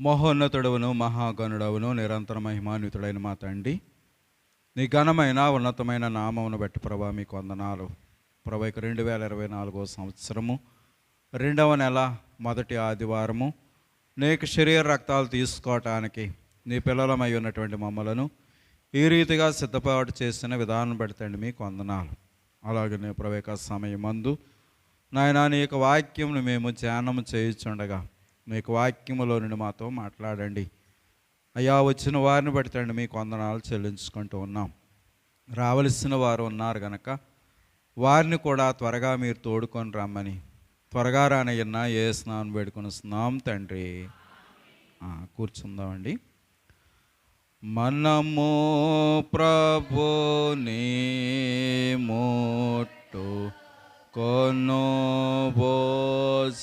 మహోన్నతుడవును మహాగణుడవును నిరంతర మహిమాన్వితుడైన మా తండ్రి. నీ ఘనమైన ఉన్నతమైన నామమును బట్టి ప్రభా మీకు వందనాలు. ప్రభా ఇక రెండు వేల ఇరవై నాలుగో సంవత్సరము రెండవ నెల మొదటి ఆదివారము. నీకు శరీర రక్తాలు తీసుకోవటానికి నీ పిల్లలమై ఉన్నటువంటి మమ్మలను ఈ రీతిగా సిద్ధపాటు చేసిన విధానం పెడతండి మీకు వందనాలు. అలాగే నీ ప్రవేక సమయం మందు నాయన నీ యొక్క వాక్యంను మేము ధ్యానం చేయించుండగా మీ యొక్క వాక్యములో నుండి మాతో మాట్లాడండి. అయ్యా వచ్చిన వారిని పెడతాండి మీకు వందనాలు చెల్లించుకుంటూ ఉన్నాం. రావలసిన వారు ఉన్నారు గనక వారిని కూడా త్వరగా మీరు తోడుకొని రమ్మని. త్వరగా రానయ్యన్నా ఏ స్నానం వేడుకొని వస్తున్నాం తండ్రి. కూర్చుందామండి. మనము ప్రభుని ముట్టు Kono bosana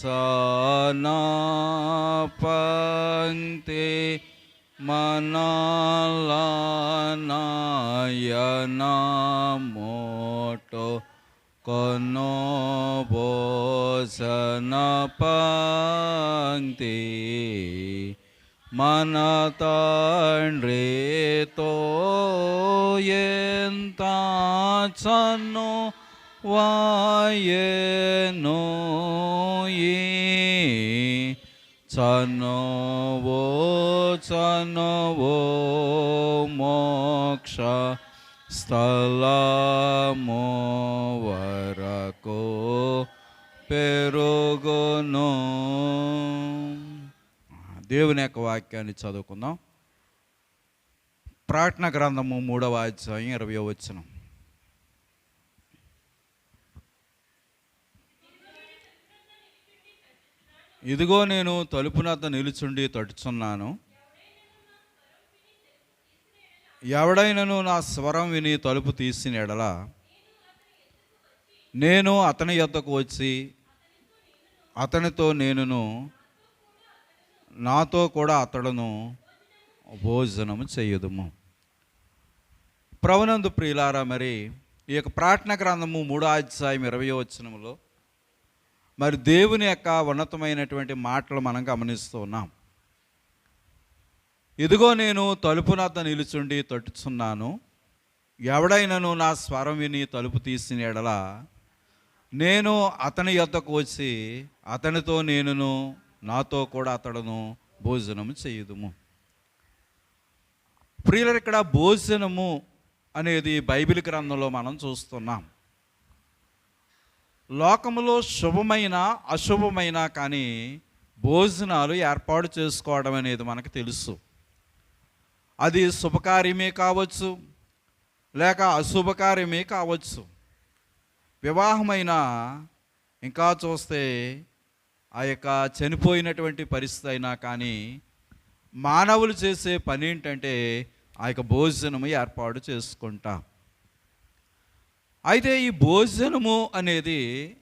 pante manalana yana moto Kono bosana pante manatandre to yenta chano కొను బోసన పంక్తి మన మోక్ష స్థలము వరకు పెరుగును దేవుని యొక్క వాక్యాన్ని చదువుకుందాం ప్రార్థన గ్రంథము మూడవ అధ్యాయం ఇరవై వచ్చినాం ఇదిగో నేను తలుపునద్ద నిలుచుండి తడుచున్నాను. ఎవడైనను నా స్వరం విని తలుపు తీసిన ఎడల నేను అతని యొద్దకు వచ్చి అతనితో నేనును నాతో కూడా అతడును భోజనము చేయుదుము. ప్రవనందు ప్రియులారా మరి ఈ యొక్క ప్రార్థన గ్రంథము మూడో అధ్యాయం ఇరవై వచనములో మరి దేవుని యొక్క ఉన్నతమైనటువంటి మాటలు మనం గమనిస్తూ ఉన్నాం. ఇదిగో నేను తలుపునద్ద నిలుచుండి తట్టుచున్నాను. ఎవడైనను నా స్వరం విని తలుపు తీసిన ఎడల నేను అతని యొద్దకు వచ్చి అతనితో నేనును నాతో కూడా అతడును భోజనము చేయుదుము. ప్రియులరు ఇక్కడ భోజనము అనేది బైబిల్ గ్రంథంలో మనం చూస్తున్నాం. లోకములో శుభమైన అశుభమైన కానీ భోజనాలు ఏర్పాటు చేసుకోవడం అనేది మనకు తెలుసు. అది శుభకార్యమే కావచ్చు లేక అశుభకార్యమే కావచ్చు. వివాహమైన ఇంకా చూస్తే ఆ యొక్క చనిపోయినటువంటి పరిస్థితి అయినా కానీ మానవులు చేసే పని ఏంటంటే ఆ యొక్క భోజనము ఏర్పాటు చేసుకుంటాం. అయితే ఈ భోజనము అనేది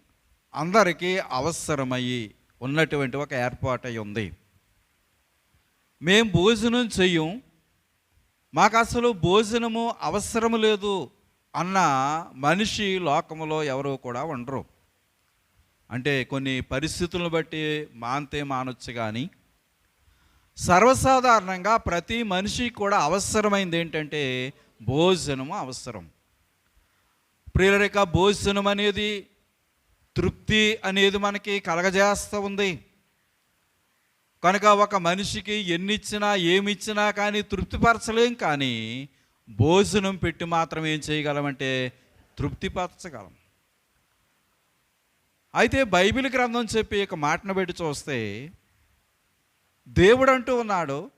అందరికీ అవసరమయ్యి ఉన్నటువంటి ఒక ఏర్పాటై ఉంది. మేము భోజనం చెయ్యం. మాకు అసలు భోజనము అవసరం లేదు అన్న మనిషి లోకములో ఎవరు కూడా ఉండరు. అంటే కొన్ని పరిస్థితులను బట్టి మాంతే మానొచ్చు కానీ సర్వసాధారణంగా ప్రతి మనిషికి కూడా అవసరమైంది ఏంటంటే భోజనము అవసరం. ప్రియులరిక భోజనం అనేది తృప్తి అనేది మనకి కలగజేస్తూ ఉంది. కనుక ఒక మనిషికి ఎన్ని ఇచ్చినా ఏమి ఇచ్చినా కానీ తృప్తిపరచలేం కానీ భోజనం పెట్టి మాత్రం ఏం చేయగలమంటే తృప్తిపరచగలం. అయితే బైబిల్ గ్రంథం చెప్పి ఇక మాటను పెట్టి చూస్తే దేవుడు అంటూ ఉన్నాడు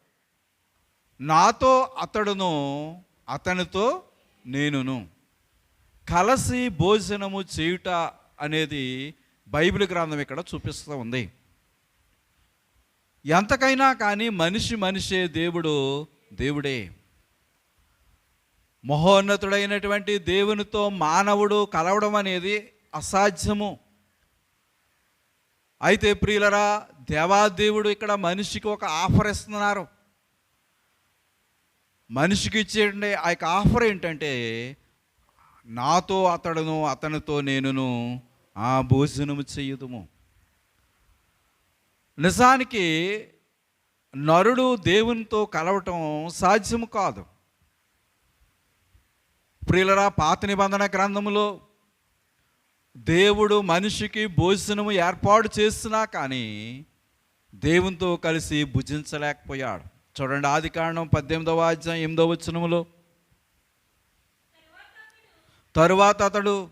నాతో అతడును అతనితో నేనును. కలసి భోజనము చేయుట అనేది బైబిల్ గ్రంథం ఇక్కడ చూపిస్తూ ఉంది. ఎంతకైనా కానీ మనిషి మనిషే దేవుడు దేవుడే. మహోన్నతుడైనటువంటి దేవునితో మానవుడు కలవడం అనేది అసాధ్యము. అయితే ప్రియులరా దేవాదేవుడు ఇక్కడ మనిషికి ఒక ఆఫర్ ఇస్తున్నారు. మనిషికి ఇచ్చే ఆ యొక్క ఆఫర్ ఏంటంటే నాతో అతడును అతనితో నేనును ఆ భోజనము చేయుదుము. నిజానికి నరుడు దేవునితో కలవటం సాధ్యము కాదు. ప్రియులరా పాత నిబంధన గ్రంథములో దేవుడు మనిషికి భోజనము ఏర్పాటు చేస్తున్నా కానీ దేవునితో కలిసి భుజించలేకపోయాడు. చూడండి ఆది కారణం పద్దెనిమిదవ అధ్యాయం ఎనిమిదవ వచనములో. తరువాత అతడు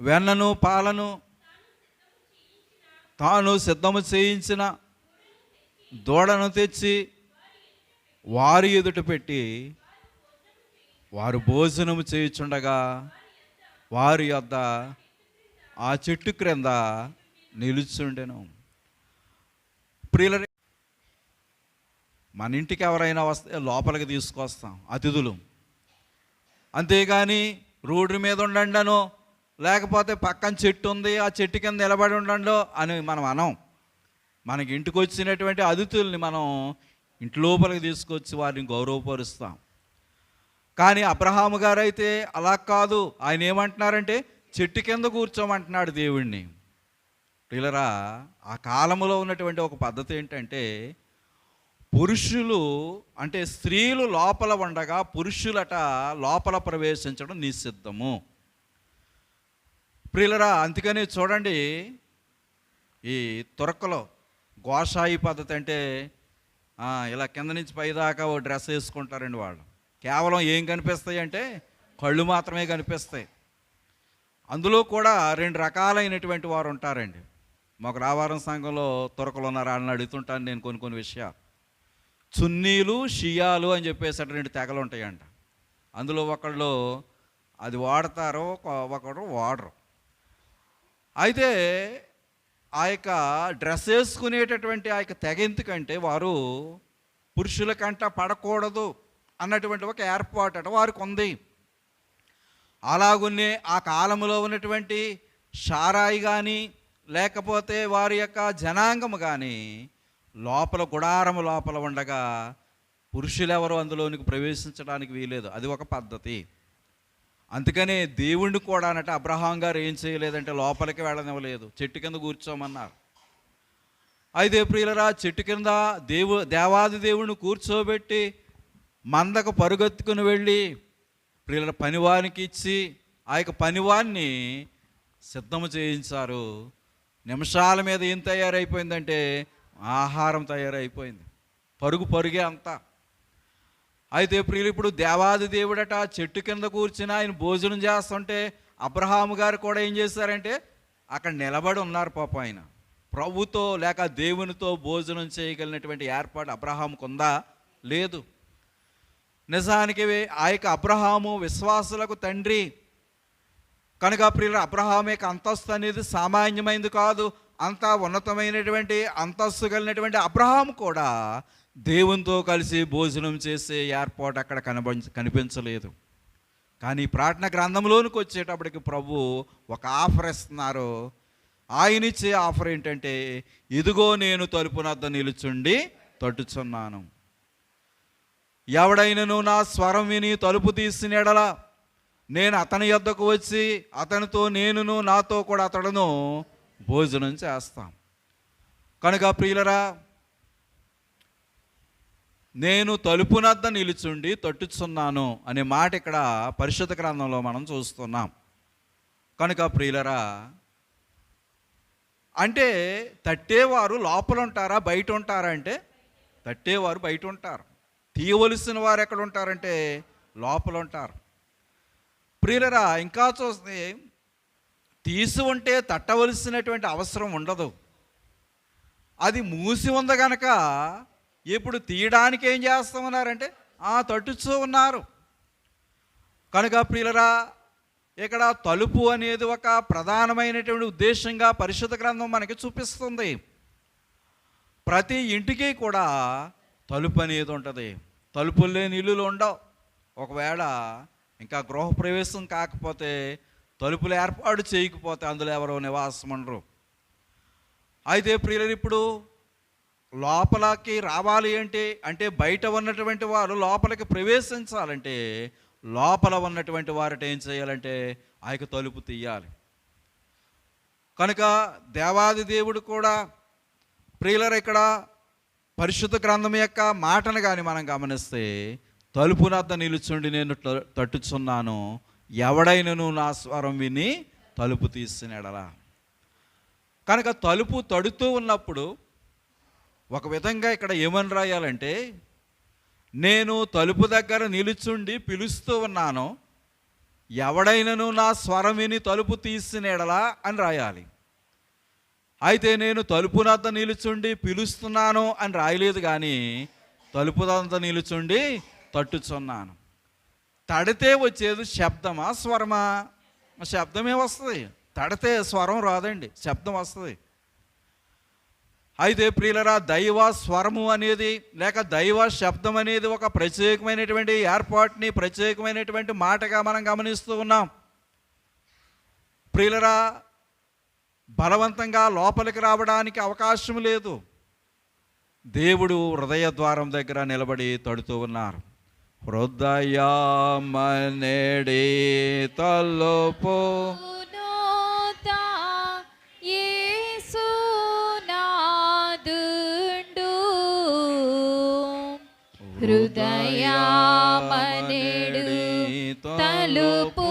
వెన్నను పాలను తాను సిద్ధము చేయించిన దూడను తెచ్చి వారి ఎదుట పెట్టి వారు భోజనము చేయుచుండగా వారి యొద్ద ఆ చెట్టు క్రింద నిలుచుండెను. ప్రియుల మన ఇంటికి ఎవరైనా వస్తే లోపలికి తీసుకొస్తాం అతిథులు. అంతేగాని రోడ్డు మీద ఉండండనో లేకపోతే పక్కన చెట్టు ఉంది ఆ చెట్టు కింద నిలబడి ఉండండో అని మనం అనం మనకి ఇంటికి వచ్చినటువంటి అతిథుల్ని మనం ఇంటి లోపలికి తీసుకొచ్చి వారిని గౌరవపరుస్తాం. కానీ అబ్రహాము గారు అయితే అలా కాదు. ఆయన ఏమంటున్నారంటే చెట్టు కింద కూర్చోమంటున్నాడు దేవుణ్ణి. పిల్లరా ఆ కాలంలో ఉన్నటువంటి ఒక పద్ధతి ఏంటంటే పురుషులు అంటే స్త్రీలు లోపల ఉండగా పురుషులట లోపల ప్రవేశించడం నిషిద్ధము. ప్రియులరా అందుకని చూడండి ఈ తురకలో గోషాయి పద్ధతి అంటే ఇలా కింద నుంచి పైదాకా ఓ డ్రెస్ వేసుకుంటారండి వాళ్ళు. కేవలం ఏం కనిపిస్తాయి అంటే కళ్ళు మాత్రమే కనిపిస్తాయి. అందులో కూడా రెండు రకాలైనటువంటి వారు ఉంటారండి. మాకు రావారం సంఘంలో తురకలు ఉన్నారా అని అడుగుతుంటాను నేను కొన్ని కొన్ని విషయాలు. చున్నీలు షియాలు అని చెప్పేసి అటు రెండు తెగలు ఉంటాయంట. అందులో ఒకళ్ళు అది వాడతారు ఒకరు ఒకడు వాడరు. అయితే ఆ యొక్క డ్రెస్ వేసుకునేటటువంటి ఆ యొక్క తెగ ఎందుకంటే వారు పురుషుల కంట పడకూడదు అన్నటువంటి ఒక ఏర్పాటు అట వారికి ఉంది. అలాగున్నే ఆ కాలంలో ఉన్నటువంటి షారాయి కానీ లేకపోతే వారి యొక్క జనాంగము కానీ లోపల గుడారము లోపల ఉండగా పురుషులెవరు అందులోనికి ప్రవేశించడానికి వీలేదు అది ఒక పద్ధతి. అందుకనే దేవుణ్ణి కూడా అనంటే అబ్రహాం గారు ఏం చేయలేదంటే లోపలికి వెళ్ళనివ్వలేదు. చెట్టు కింద కూర్చోమన్నారు. అయితే ప్రియులరా చెట్టు కింద దేవు దేవాది దేవుణ్ణి కూర్చోబెట్టి మందకు పరుగెత్తుకుని వెళ్ళి ప్రియుల పనివానికి ఇచ్చి ఆ యొక్క పనివాన్ని సిద్ధము చేయించారు. నిమిషాల మీద ఏం తయారైపోయిందంటే ఆహారం తయారైపోయింది. పరుగు పరుగే అంతా. అయితే ప్రియులు ఇప్పుడు దేవాది దేవుడట చెట్టు కింద కూర్చుని ఆయన భోజనం చేస్తుంటే అబ్రహాము గారు కూడా ఏం చేశారంటే అక్కడ నిలబడి ఉన్నారు పాప ఆయన. ప్రభుతో లేక దేవునితో భోజనం చేయగలిగినటువంటి ఏర్పాటు అబ్రహాముకు ఉందా? లేదు. నిజానికి ఆ యొక్క అబ్రహాము విశ్వాసులకు తండ్రి. కనుక ప్రియుల అబ్రహాం యొక్క అంతస్తు అనేది సామాన్యమైంది కాదు. అంత ఉన్నతమైనటువంటి అంతస్తు కలిగినటువంటి అబ్రహాం కూడా దేవునితో కలిసి భోజనం చేసే ఏర్పాటు అక్కడ కనబ కనిపించలేదు. కానీ ప్రార్థన గ్రంథంలోనికి వచ్చేటప్పటికి ప్రభు ఒక ఆఫర్ ఇస్తున్నారు. ఆయన ఇచ్చే ఆఫర్ ఏంటంటే ఇదిగో నేను తలుపునద్ద నిలుచుండి తట్టుచున్నాను. ఎవడైనను నా స్వరం విని తలుపు తీసిన ఎడల నేను అతని యొద్దకు వచ్చి అతనితో నేనును నాతో కూడా అతడును భోజనం చేస్తాం. కనుక ప్రియులరా నేను తలుపునద్ద నిలుచుండి తట్టుచున్నాను అనే మాట ఇక్కడ పరిశుద్ధ గ్రంథంలో మనం చూస్తున్నాం. కనుక ప్రియులరా అంటే తట్టేవారు లోపల ఉంటారా బయట ఉంటారా అంటే తట్టేవారు బయట ఉంటారు తీయవలసిన వారు ఎక్కడ ఉంటారంటే లోపల ఉంటారు ప్రియులరా ఇంకా చూస్తే తీసి ఉంటే తట్టవలసినటువంటి అవసరం ఉండదు. అది మూసి ఉంది కనుక ఇప్పుడు తీయడానికి ఏం చేస్తామన్నారంటే ఆ తట్టుచూ ఉన్నారు. కనుక ప్రియులరా ఇక్కడ తలుపు అనేది ఒక ప్రధానమైనటువంటి ఉద్దేశంగా పరిశుద్ధ గ్రంథం మనకి చూపిస్తుంది. ప్రతి ఇంటికి కూడా తలుపు అనేది ఉంటుంది. తలుపులు లేని ఇల్లులు ఉండవు. ఒకవేళ ఇంకా గృహప్రవేశం కాకపోతే తలుపులు ఏర్పాటు చేయకపోతే అందులో ఎవరో నివాసం ఉండరు. అయితే ప్రియులు ఇప్పుడు లోపలకి రావాలి అంటే అంటే బయట ఉన్నటువంటి వారు లోపలికి ప్రవేశించాలంటే లోపల ఉన్నటువంటి వారిట ఏం చేయాలంటే ఆ యొక్క తలుపు తీయాలి. కనుక దేవాది దేవుడు కూడా ప్రియులర్ ఇక్కడ పరిశుద్ధ గ్రంథం యొక్క మాటను కానీ మనం గమనిస్తే తలుపునద్ద నిలుచుండి నేను తట్టుచున్నాను ఎవడైనను నా స్వరం విని తలుపు తీసినడలా కనుక తలుపు తడుతూ ఉన్నప్పుడు ఒక విధంగా ఇక్కడ ఏమని రాయాలంటే నేను తలుపు దగ్గర నిలుచుండి పిలుస్తూ ఉన్నాను ఎవడైనను నా స్వరం విని తలుపు తీసినడలా అని రాయాలి. అయితే నేను తలుపునద్ద నిలుచుండి పిలుస్తున్నాను అని రాయలేదు కానీ తలుపునంత నిలుచుండి తట్టుచున్నాను. తడితే వచ్చేది శబ్దమా స్వరమా? శబ్దమే వస్తుంది. తడితే స్వరం రాదండి శబ్దం వస్తుంది. అయితే ప్రియులరా దైవ స్వరము అనేది లేక దైవ శబ్దం అనేది ఒక ప్రత్యేకమైనటువంటి ఏర్పాటుని ప్రత్యేకమైనటువంటి మాటగా మనం గమనిస్తూ ఉన్నాం. ప్రియులరా బలవంతంగా లోపలికి రావడానికి అవకాశం లేదు. దేవుడు హృదయ ద్వారం దగ్గర నిలబడి తడుతూ ఉన్నారు. హృదయమనేడి తలుపు. హృదయమనెడు తలుపు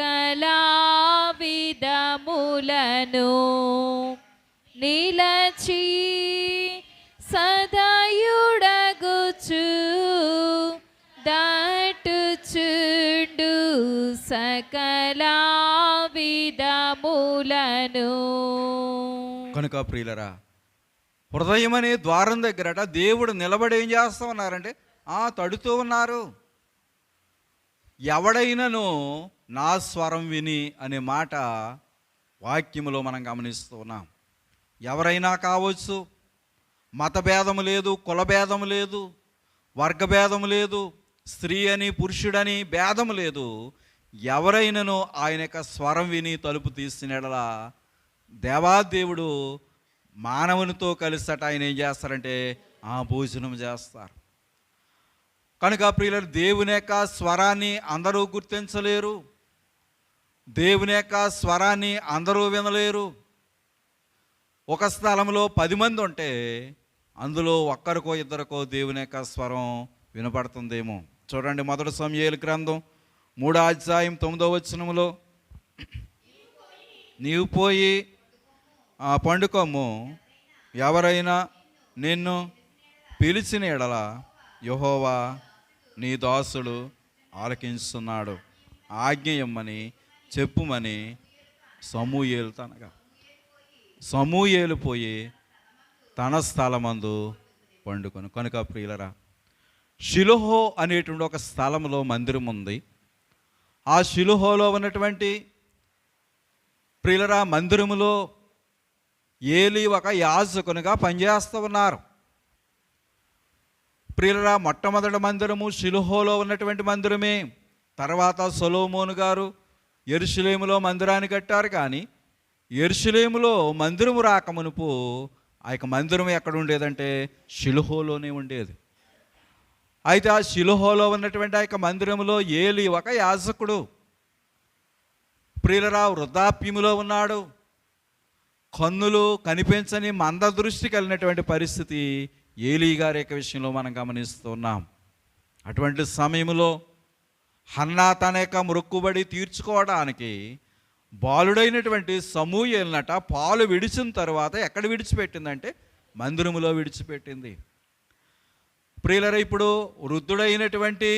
సకల విధములను నిలచి సదయుడగుచు దాటుచుండు సకల విధములను కనుక ప్రియులరా హృదయం అనే ద్వారం దగ్గరట దేవుడు నిలబడి ఏం చేస్తూ ఉన్నారంటే ఆ తడుతూ ఉన్నారు. ఎవడైనను నా స్వరం విని అనే మాట వాక్యములో మనం గమనిస్తూ ఉన్నాం. ఎవరైనా కావచ్చు మతభేదము లేదు కులభేదము లేదు వర్గభేదము లేదు స్త్రీ అని పురుషుడని భేదము లేదు. ఎవరైనను ఆయన యొక్క స్వరం విని తలుపు తీసినడలా దేవాదేవుడు మానవునితో కలిసట ఆయన ఏం చేస్తారంటే ఆ భోజనం చేస్తారు. కనుక ప్రియుల దేవుని యొక్క స్వరాన్ని అందరూ గుర్తించలేరు. దేవుని యొక్క స్వరాన్ని అందరూ వినలేరు. ఒక స్థలంలో పది మంది ఉంటే అందులో ఒక్కరికో ఇద్దరికో దేవుని యొక్క స్వరం వినపడుతుందేమో. చూడండి మొదటి సమయాల గ్రంథం మూడో అధ్యాయం తొమ్మిదో వచనములో నీవు పోయి ఆ పండుకొమ్ము. ఎవరైనా నిన్ను పిలిచిన ఎడల యహోవా నీ దాసుడు ఆలకించుతున్నాడు ఆజ్ఞ ఇమ్మని చెప్పుమని సమూయేలు తనగా. సమూయేలు పోయి తన స్థలమందు పండుకొని. కనుక ప్రియులరా షిలోహో అనేటువంటి ఒక స్థలంలో మందిరం ఉంది. ఆ షిలుహోలో ఉన్నటువంటి ప్రియులరా మందిరములో ఏలి ఒక యాజకునిగా పనిచేస్తూ ఉన్నారు. ప్రియులరా మొట్టమొదటి మందిరము షిలుహోలో ఉన్నటువంటి మందిరమే. తర్వాత సొలోమోను గారు ఎరుషులేములో మందిరాన్ని కట్టారు కానీ ఎరుషులేములో మందిరము రాకమునుపు ఆ యొక్క మందిరం ఎక్కడ ఉండేదంటే షిలుహోలోనే ఉండేది. అయితే ఆ శిలుహోలో ఉన్నటువంటి ఆ యొక్క మందిరంలో ఏలి ఒక యాజకుడు ప్రియులరా వృద్ధాప్యములో ఉన్నాడు. కన్నులు కనిపించని మంద దృష్టి కలిగినటువంటి పరిస్థితి ఏలీ గారి యొక్క విషయంలో మనం గమనిస్తున్నాం అటువంటి సమయంలో హన్నా తన యొక్క మొక్కుబడి తీర్చుకోవడానికి బాలుడైనటువంటి సమూహలనట పాలు విడిచిన తర్వాత ఎక్కడ విడిచిపెట్టిందంటే మందిరములో విడిచిపెట్టింది. ప్రియులర ఇప్పుడు వృద్ధుడైనటువంటి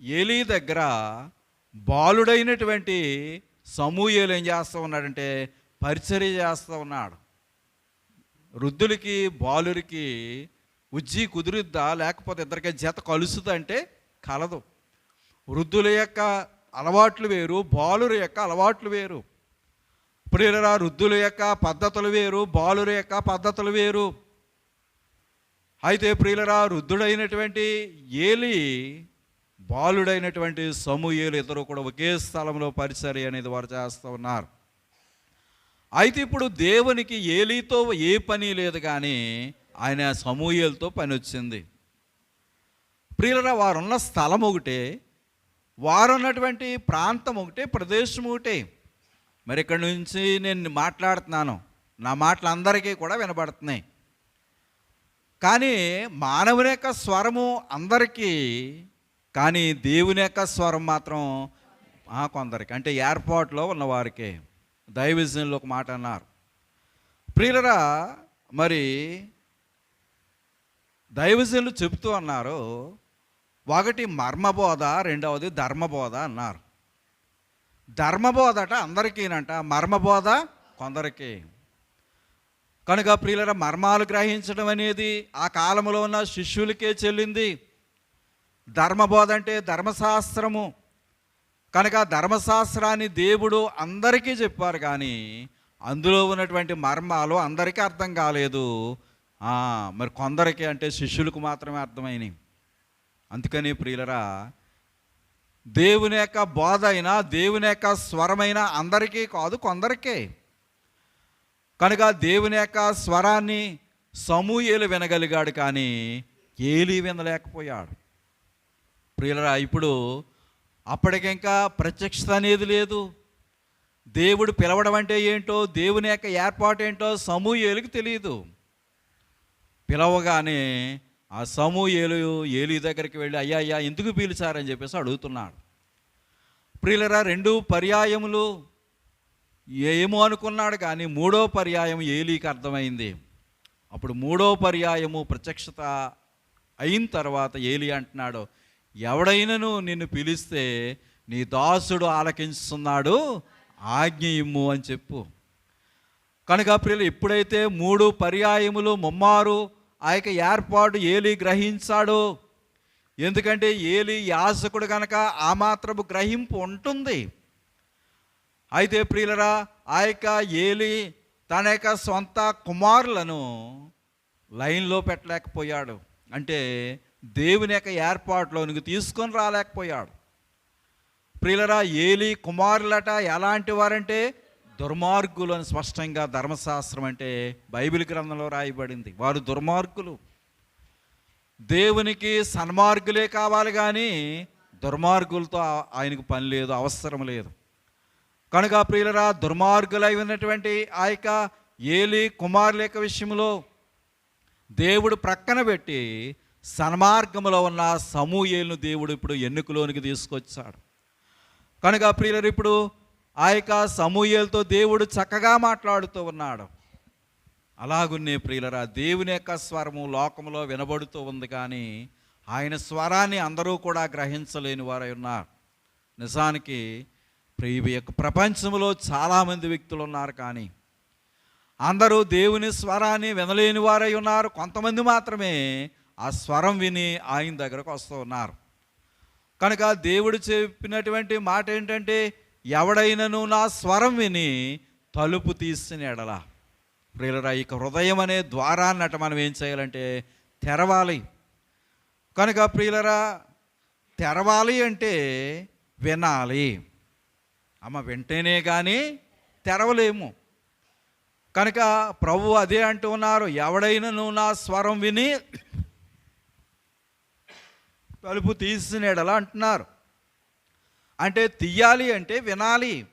ఏలీ దగ్గర బాలుడైనటువంటి సమూహలు ఏం చేస్తూ ఉన్నాడంటే పరిచర్య చేస్తూ ఉన్నాడు. వృద్ధులకి బాలురికి ఉజ్జి కుదురుద్దా లేకపోతే ఇద్దరికి జత కలుస్తుందా అంటే కలదు. వృద్ధుల యొక్క అలవాట్లు వేరు బాలుర యొక్క అలవాట్లు వేరు. ప్రియులరా వృద్ధుల యొక్క పద్ధతులు వేరు బాలుర యొక్క పద్ధతులు వేరు. అయితే ప్రియులరా వృద్ధుడైనటువంటి ఏలి బాలుడైనటువంటి సమూహలు ఇద్దరు కూడా ఒకే స్థలంలో పరిచర్య అనేది వారు చేస్తూ ఉన్నారు. అయితే ఇప్పుడు దేవునికి ఏలీతో ఏ పని లేదు కానీ ఆయన సమూహలతో పని వచ్చింది. ప్రియులరా వారున్న స్థలం ఒకటే వారున్నటువంటి ప్రాంతం ఒకటే ప్రదేశం ఒకటే. మరి ఇక్కడ నుంచి నేను మాట్లాడుతున్నాను. నా మాటలు అందరికీ కూడా వినబడుతున్నాయి. కానీ మానవుని యొక్క స్వరము అందరికీ కానీ దేవుని యొక్క స్వరం మాత్రం కొందరికి అంటే ఏర్పాట్లో ఉన్నవారికే. దైవజనులు ఒక మాట అన్నారు. ప్రియులరా మరి దైవజనులు చెబుతూ అన్నారు ఒకటి మర్మబోధ రెండవది ధర్మబోధ అన్నారు. ధర్మబోధట అందరికీనంట మర్మబోధ కొందరికి. కనుక ప్రియుల మర్మాలు గ్రహించడం అనేది ఆ కాలంలో ఉన్న శిష్యులకే చెల్లింది. ధర్మబోధ అంటే ధర్మశాస్త్రము. కనుక ధర్మశాస్త్రాన్ని దేవుడు అందరికీ చెప్పారు కానీ అందులో ఉన్నటువంటి మర్మాలు అందరికీ అర్థం కాలేదు. మరి కొందరికి అంటే శిష్యులకు మాత్రమే అర్థమైనవి అందుకని ప్రియులరా దేవుని యొక్క బోధ అయినా దేవుని యొక్క స్వరమైన అందరికీ కాదు కొందరికే. కనుక దేవుని యొక్క స్వరాన్ని సమూహేలు వినగలిగాడు కానీ ఏలి వినలేకపోయాడు. ప్రియులరా ఇప్పుడు అప్పటికింకా ప్రత్యక్షత అనేది లేదు. దేవుడు పిలవడం అంటే ఏంటో దేవుని యొక్క ఏర్పాటు ఏంటో సమూయేలుకి తెలియదు పిలవగానే ఆ సమూయేలు ఏలి దగ్గరికి వెళ్ళి అయ్యా అయ్యా ఎందుకు పీలిచారని చెప్పేసి అడుగుతున్నాడు. ప్రియులరా రెండు పర్యాయములు ఏమో అనుకున్నాడు కానీ మూడో పర్యాయం ఏలీకి అర్థమైంది. అప్పుడు మూడో పర్యాయము ప్రత్యక్షత అయిన తర్వాత ఏలి అంటున్నాడు ఎవడైనను నిన్ను పిలిస్తే నీ దాసుడు ఆలకించుతున్నాడు ఆజ్ఞ ఇమ్ము అని చెప్పు. కనుక ప్రియులు ఎప్పుడైతే మూడు పర్యాయములు ముమ్మారు ఆ యొక్క ఏర్పాటు ఏలి గ్రహించాడు. ఎందుకంటే ఏలి యాసకుడు కనుక ఆ మాత్రపు గ్రహింపు ఉంటుంది. అయితే ప్రియులరా ఆ యొక్క ఏలి తన యొక్క సొంత కుమారులను లైన్లో పెట్టలేకపోయాడు. అంటే దేవుని యొక్క ఏర్పాటులోనికి తీసుకొని రాలేకపోయాడు. ప్రియులరా ఏలి కుమారులట ఎలాంటి వారంటే దుర్మార్గులు అని స్పష్టంగా ధర్మశాస్త్రం అంటే బైబిల్ గ్రంథంలో రాయబడింది. వారు దుర్మార్గులు. దేవునికి సన్మార్గులే కావాలి కానీ దుర్మార్గులతో ఆయనకు పని లేదు అవసరం లేదు. కనుక ప్రియులరా దుర్మార్గులై ఉన్నటువంటి ఆ యొక్క ఏలి కుమారుల యొక్క విషయంలో దేవుడు ప్రక్కన పెట్టి సన్మార్గంలో ఉన్న సమూహేలను దేవుడు ఇప్పుడు ఎన్నికలోనికి తీసుకొచ్చాడు. కనుక ప్రియులరు ఇప్పుడు ఆ యొక్క సమూహలతో దేవుడు చక్కగా మాట్లాడుతూ ఉన్నాడు. అలాగున్నే ప్రియులరా దేవుని యొక్క స్వరము లోకంలో వినబడుతూ ఉంది కానీ ఆయన స్వరాన్ని అందరూ కూడా గ్రహించలేని వారై ఉన్నారు. నిజానికి ప్రియ యొక్క ప్రపంచంలో చాలామంది వ్యక్తులు ఉన్నారు కానీ అందరూ దేవుని స్వరాన్ని వినలేని వారై ఉన్నారు. కొంతమంది మాత్రమే ఆ స్వరం విని ఆయన దగ్గరకు వస్తూ ఉన్నారు. కనుక దేవుడు చెప్పినటువంటి మాట ఏంటంటే ఎవడైనను నా స్వరం విని తలుపు తీసిన ఎడల. ప్రియులరా ఇక హృదయం అనే ద్వారాన్నట మనం ఏం చేయాలంటే తెరవాలి. కనుక ప్రియులరా తెరవాలి అంటే వినాలి. అమ్మ వింటేనే కానీ తెరవలేము. కనుక ప్రభు అదే అంటూ ఉన్నారు ఎవడైనను నా స్వరం విని తలుపు తీసినడలా అంటున్నారు. అంటే తీయాలి అంటే వినాలి.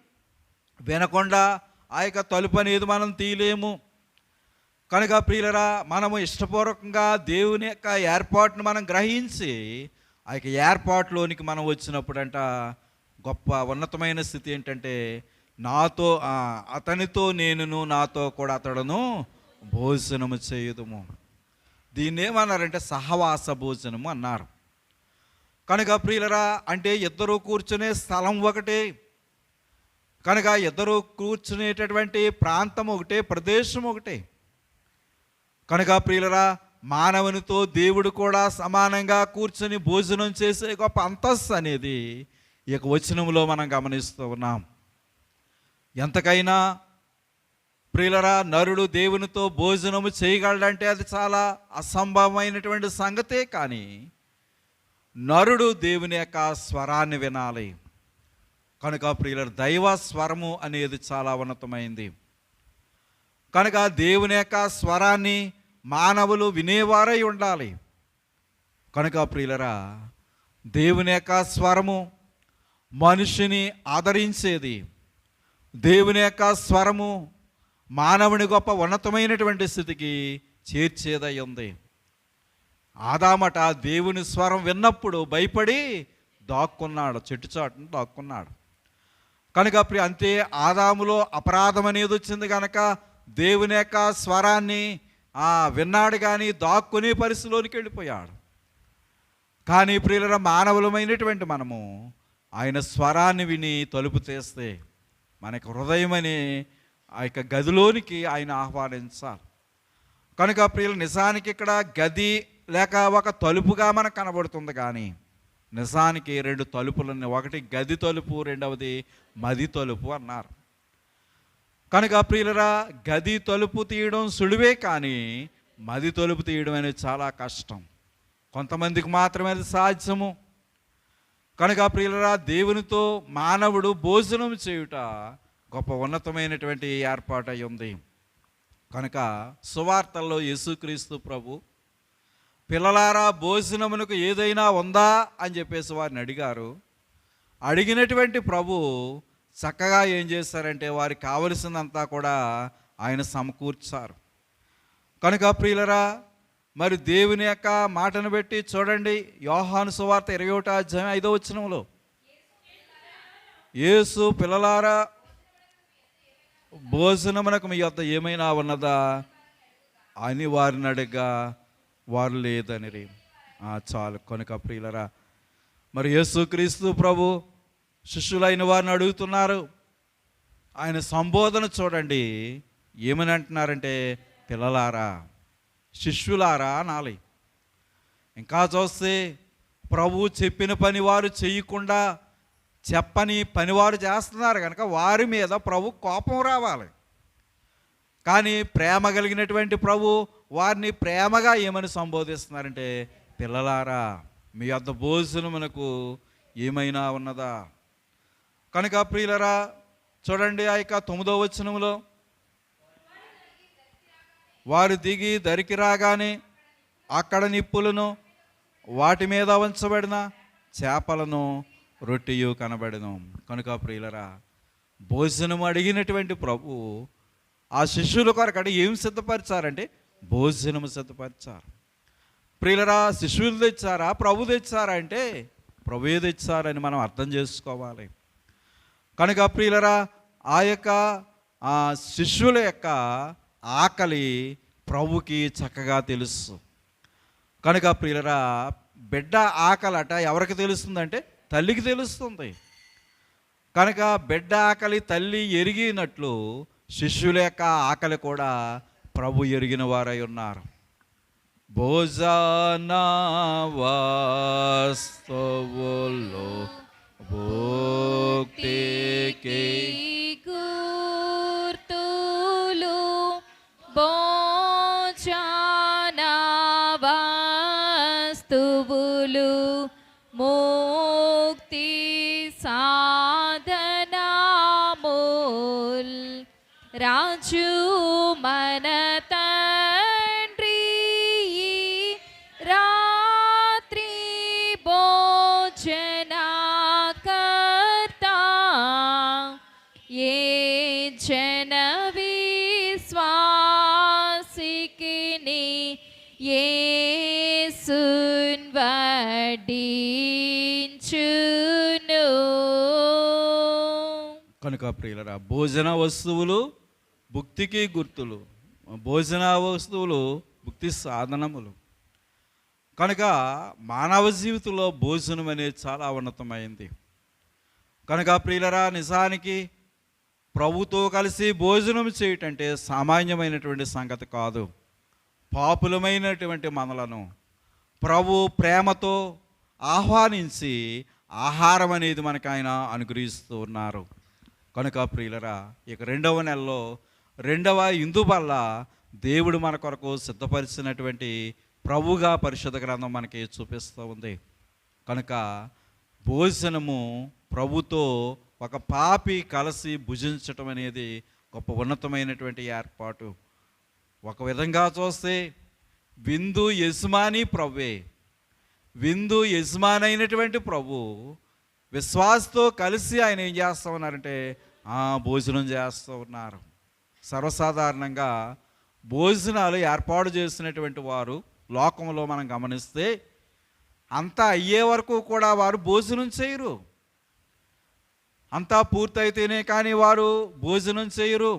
వినకుండా ఆ యొక్క తలుపు అనేది మనం తీయలేము. కనుక ప్రియులరా మనము ఇష్టపూర్వకంగా దేవుని యొక్క ఏర్పాటును మనం గ్రహించి ఆ యొక్క ఏర్పాటులోనికి మనం వచ్చినప్పుడంట గొప్ప ఉన్నతమైన స్థితి ఏంటంటే నాతో అతనితో నేనును నాతో కూడా అతడును భోజనము చేయుదుము. దీన్నేమన్నారంటే సహవాస భోజనము అన్నారు. కనుక ప్రియులరా అంటే ఇద్దరు కూర్చునే స్థలం ఒకటే. కనుక ఇద్దరు కూర్చునేటటువంటి ప్రాంతం ఒకటే ప్రదేశం ఒకటే. కనుక ప్రియులరా మానవునితో దేవుడు కూడా సమానంగా కూర్చొని భోజనం చేసే గొప్ప అంతస్తు అనేది ఈ యొక్క వచనంలో మనం గమనిస్తూ ఉన్నాం. ఎంతకైనా ప్రియులరా నరుడు దేవునితో భోజనము చేయగలడంటే అది చాలా అసంభవమైనటువంటి సంగతే కానీ నరుడు దేవుని యొక్క స్వరాన్ని వినాలి. కనుక ప్రియుల దైవ స్వరము అనేది చాలా ఉన్నతమైంది. కనుక దేవుని యొక్క స్వరాన్ని మానవులు వినేవారై ఉండాలి. కనుక ప్రియులరా దేవుని యొక్క స్వరము మనిషిని ఆదరించేది. దేవుని యొక్క స్వరము మానవుని గొప్ప ఉన్నతమైనటువంటి స్థితికి చేర్చేదై ఉంది. ఆదామట దేవుని స్వరం విన్నప్పుడు భయపడి దాక్కున్నాడు చెట్టు చాటును దాక్కున్నాడు. కనుక అప్పుడు అంతే ఆదాములో అపరాధం అనేది వచ్చింది కనుక దేవుని యొక్క స్వరాన్ని ఆ, విన్నాడు కానీ దాక్కునే పరిస్థితిలోనికి వెళ్ళిపోయాడు. కానీ ప్రియుల మానవులమైనటువంటి మనము ఆయన స్వరాన్ని విని తలుపు తీస్తే మనకు హృదయం అనే ఆ యొక్క గదిలోనికి ఆయన ఆహ్వానించాలి. కనుక ప్రియులు నిజానికి ఇక్కడ గది లేక ఒక తలుపుగా మనకు కనబడుతుంది కానీ నిజానికి రెండు తలుపులు ఒకటి గది తలుపు రెండవది మది తలుపు అన్నారు. కనుక ప్రియులరా గది తలుపు తీయడం సులువే కానీ మది తలుపు తీయడం అనేది చాలా కష్టం. కొంతమందికి మాత్రమే అది సాధ్యము. కనుక ప్రియులరా దేవునితో మానవుడు భోజనం చేయుట గొప్ప ఉన్నతమైనటువంటి ఏర్పాటు అయి ఉంది. కనుక సువార్తల్లో యేసుక్రీస్తు ప్రభు పిల్లలారా భోజనమునకు ఏదైనా ఉందా? అని చెప్పేసి వారిని అడిగారు. అడిగినటువంటి ప్రభు చక్కగా ఏం చేశారంటే వారికి కావలసిందంతా కూడా ఆయన సమకూర్చారు. కనుక ప్రియులరా మరి దేవుని యొక్క మాటను పెట్టి చూడండి. యోహాను సువార్త ఇరవై ఒకటో అధ్యాయం ఐదో వచ్చినంలో యేసు పిల్లలారా భోజనమునకు మీ యొద్ద ఏమైనా ఉన్నదా? అని వారిని అడిగా. వారు లేదని చాలు. కొనక ప్రియులరా మరి యేసుక్రీస్తు ప్రభు శిష్యులైన వారిని అడుగుతున్నారు. ఆయన సంబోధన చూడండి. ఏమని అంటున్నారంటే పిల్లలారా శిష్యులారా అనాలి. ఇంకా చూస్తే ప్రభు చెప్పిన పని వారు చేయకుండా చెప్పని పనివారు చేస్తున్నారు. కనుక వారి మీద ప్రభు కోపం రావాలి. కానీ ప్రేమ కలిగినటువంటి ప్రభు వారిని ప్రేమగా ఏమని సంబోధిస్తున్నారంటే పిల్లలారా మీ వద్ద భోజనమునకు ఏమైనా ఉన్నదా? కనుక ప్రియులరా చూడండి ఆ యొక్క తొమ్మిదో వచనంలో. వారు దిగి దరికి రాగానే అక్కడ నిప్పులను వాటి మీద ఉంచబడిన చేపలను రొట్టెయు కనబడను. కనుక ప్రియులరా భోజనం అడిగినటువంటి ప్రభు ఆ శిష్యుల కొరకు అంటే ఏం సిద్ధపరిచారంటే భోజనం సిద్ధపరిచారు. ప్రియులరా శిష్యులు తెచ్చారా? ప్రభు తెచ్చారా అంటే ప్రభుయే తెచ్చారని మనం అర్థం చేసుకోవాలి. కనుక ప్రియులరా ఆ యొక్క ఆ శిష్యుల యొక్క ఆకలి ప్రభుకి చక్కగా తెలుసు. కనుక ప్రియులరా బిడ్డ ఆకలట ఎవరికి తెలుస్తుందంటే తల్లికి తెలుస్తుంది. కనుక బిడ్డ ఆకలి తల్లి ఎరిగినట్లు శిష్యుల యొక్క ఆకలి కూడా ప్రభు ఎరిగిన వారై ఉన్నారు. భోజన వాస్తవులో భోక్తికి రాజు మన తండ్రి రాత్రి భోజనకర్త ఏ జన విశ్వాసికిని ఏ వడ్డించును. కనుక ప్రియులరా భోజన వస్తువులు భుక్తికి గుర్తులు భోజన వస్తువులు భుక్తి సాధనములు. కనుక మానవ జీవితంలో భోజనం అనేది చాలా ఉన్నతమైంది. కనుక ప్రియులరా నిజానికి ప్రభుతో కలిసి భోజనం చేయటంటే సామాన్యమైనటువంటి సంగతి కాదు. పాపులమైనటువంటి మనలను ప్రభు ప్రేమతో ఆహ్వానించి ఆహారం అనేది మనకు ఆయన అనుగ్రహిస్తూ ఉన్నారు. కనుక ప్రియులరా ఇక రెండవ నెలలో రెండవ ఇందు వల్ల దేవుడు మన కొరకు సిద్ధపరిచినటువంటి ప్రభుగా పరిశుద్ధ గ్రంథం మనకి చూపిస్తూ ఉంది. కనుక భోజనము ప్రభుతో ఒక పాపి కలిసి భుజించటం అనేది గొప్ప ఉన్నతమైనటువంటి ఏర్పాటు. ఒక విధంగా చూస్తే విందు యజమాని ప్రవ్వే. విందు యజమానైనటువంటి ప్రభు విశ్వాసతో కలిసి ఆయన ఏం చేస్తూ ఉన్నారంటే ఆ భోజనం చేస్తూ ఉన్నారు. సర్వసాధారణంగా భోజనాలు ఏర్పాటు చేసినటువంటి వారు లోకంలో మనం గమనిస్తే అంతా అయ్యే వరకు కూడా వారు భోజనం చేయరు. అంతా పూర్తయితేనే కానీ వారు భోజనం చేయరు.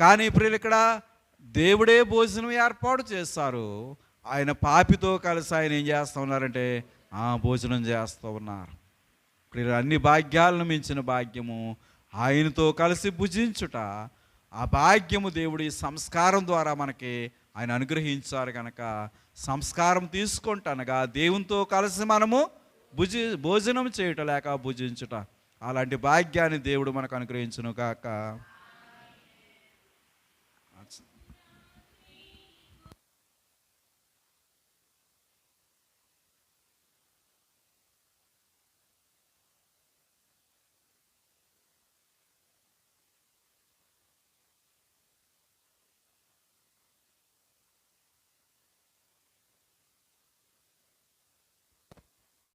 కానీ ఇప్పుడు ఇక్కడ దేవుడే భోజనం ఏర్పాటు చేస్తారు. ఆయన పాపితో కలిసి ఆయన ఏం చేస్తూ ఉన్నారంటే ఆ భోజనం చేస్తూ ఉన్నారు. ఇప్పుడు అన్ని భాగ్యాలను మించిన భాగ్యము ఆయనతో కలిసి భుజించుట ఆ భాగ్యము దేవుడు ఈ సంస్కారం ద్వారా మనకి ఆయన అనుగ్రహించారు కనుక సంస్కారం తీసుకుంటనగా. దేవునితో కలిసి మనము భుజి భోజనం చేయటం లేక భుజించుట. అలాంటి భాగ్యాన్ని దేవుడు మనకు అనుగ్రహించును కాక